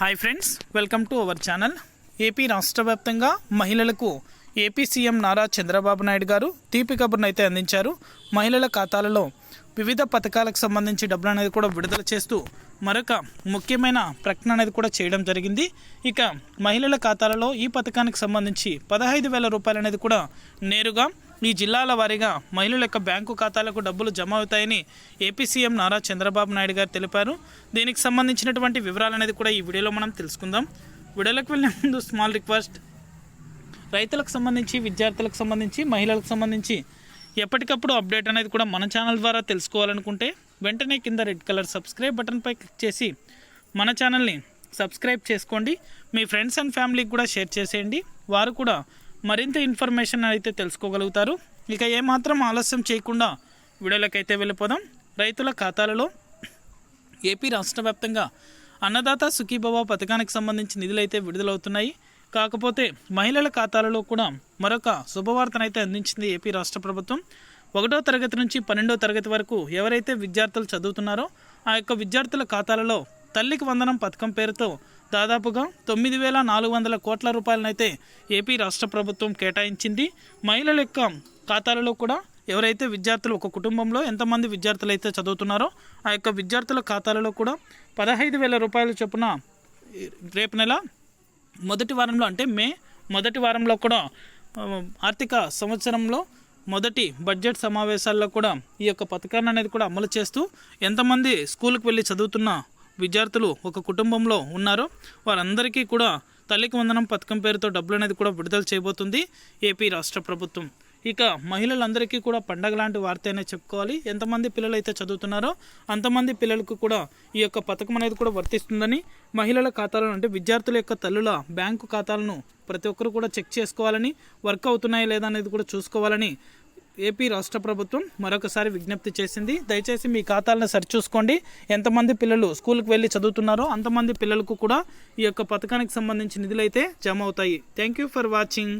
Hi friends welcome to our channel AP రాష్ట్ర వ్యాప్తంగా మహిళలకు ఏపీ సీఎం నారా చంద్రబాబు నాయుడు గారు తీపి కబుర్ను అయితే అందించారు. మహిళల ఖాతాలలో వివిధ పథకాలకు సంబంధించి డబ్బులు అనేది కూడా విడుదల చేస్తూ మరొక ముఖ్యమైన ప్రకటన అనేది కూడా చేయడం జరిగింది. ఇక మహిళల ఖాతాలలో ఈ పథకానికి సంబంధించి పదహైదు వేల రూపాయలు అనేది కూడా నేరుగా ఈ జిల్లాల వారీగా మహిళల యొక్క బ్యాంకు ఖాతాలకు డబ్బులు జమ అవుతాయని ఏపీ సీఎం నారా చంద్రబాబు నాయుడు గారు తెలిపారు. దీనికి సంబంధించినటువంటి వివరాలు అనేది కూడా ఈ వీడియోలో మనం తెలుసుకుందాం. వీడియోలోకి వెళ్ళే ముందు స్మాల్ రిక్వెస్ట్. రైతులకు సంబంధించి విద్యార్థులకు సంబంధించి మహిళలకు సంబంధించి ఎప్పటికప్పుడు అప్డేట్ అనేది కూడా మన ఛానల్ ద్వారా తెలుసుకోవాలనుకుంటే వెంటనే కింద రెడ్ కలర్ సబ్స్క్రైబ్ బటన్పై క్లిక్ చేసి మన ఛానల్ని సబ్స్క్రైబ్ చేసుకోండి. మీ ఫ్రెండ్స్ అండ్ ఫ్యామిలీకి కూడా షేర్ చేసేయండి. వారు కూడా మరింత ఇన్ఫర్మేషన్ అయితే తెలుసుకోగలుగుతారు. ఇక ఏమాత్రం ఆలస్యం చేయకుండా వీడియోలకైతే వెళ్ళిపోదాం. రైతుల ఖాతాలలో ఏపీ రాష్ట్ర వ్యాప్తంగా అన్నదాత సుఖీభవ పథకానికి సంబంధించి నిధులైతే విడుదలవుతున్నాయి. కాకపోతే మహిళల ఖాతాలలో కూడా మరొక శుభవార్తనైతే అందించింది ఏపీ రాష్ట్ర ప్రభుత్వం. ఒకటో తరగతి నుంచి పన్నెండో తరగతి వరకు ఎవరైతే విద్యార్థులు చదువుతున్నారో ఆ యొక్క విద్యార్థుల ఖాతాలలో తల్లికి వందనం పథకం పేరుతో దాదాపుగా తొమ్మిది వేల నాలుగు వందల కోట్ల రూపాయలనైతే ఏపీ రాష్ట్ర ప్రభుత్వం కేటాయించింది. మహిళల యొక్క ఖాతాలలో కూడా ఎవరైతే విద్యార్థులు ఒక కుటుంబంలో ఎంతమంది విద్యార్థులు అయితే చదువుతున్నారో ఆ యొక్క విద్యార్థుల ఖాతాలలో కూడా పదహైదు వేల రూపాయల చొప్పున రేపు నెల మొదటి వారంలో అంటే మే మొదటి వారంలో కూడా ఆర్థిక సంవత్సరంలో మొదటి బడ్జెట్ సమావేశాల్లో కూడా ఈ యొక్క పథకాన్ని అనేది కూడా అమలు చేస్తూ ఎంతమంది స్కూల్కి వెళ్ళి చదువుతున్న విద్యార్థులు ఒక కుటుంబంలో ఉన్నారో వారందరికీ కూడా తల్లికి వందనం పథకం పేరుతో డబ్బులు అనేది కూడా విడుదల చేయబోతుంది ఏపీ రాష్ట్ర ప్రభుత్వం. ఇక మహిళలందరికీ కూడా పండగ లాంటి వార్త అనే చెప్పుకోవాలి. ఎంతమంది పిల్లలు అయితే చదువుతున్నారో అంతమంది పిల్లలకు కూడా ఈ యొక్క పథకం అనేది కూడా వర్తిస్తుందని మహిళల ఖాతాలను అంటే విద్యార్థుల యొక్క తల్లుల బ్యాంకు ఖాతాలను ప్రతి ఒక్కరు కూడా చెక్ చేసుకోవాలని వర్క్ అవుతున్నాయా లేదా అనేది కూడా చూసుకోవాలని ఏపీ రాష్ట్ర ప్రభుత్వం మరొకసారి విజ్ఞప్తి చేసింది. దయచేసి మీ ఖాతాలను సరిచూసుకోండి ఎంతమంది పిల్లలు స్కూల్కి వెళ్ళి చదువుతున్నారో అంతమంది పిల్లలకు కూడా ఈ యొక్క పథకానికి సంబంధించి నిధులైతే జమ అవుతాయి. Thank you for watching.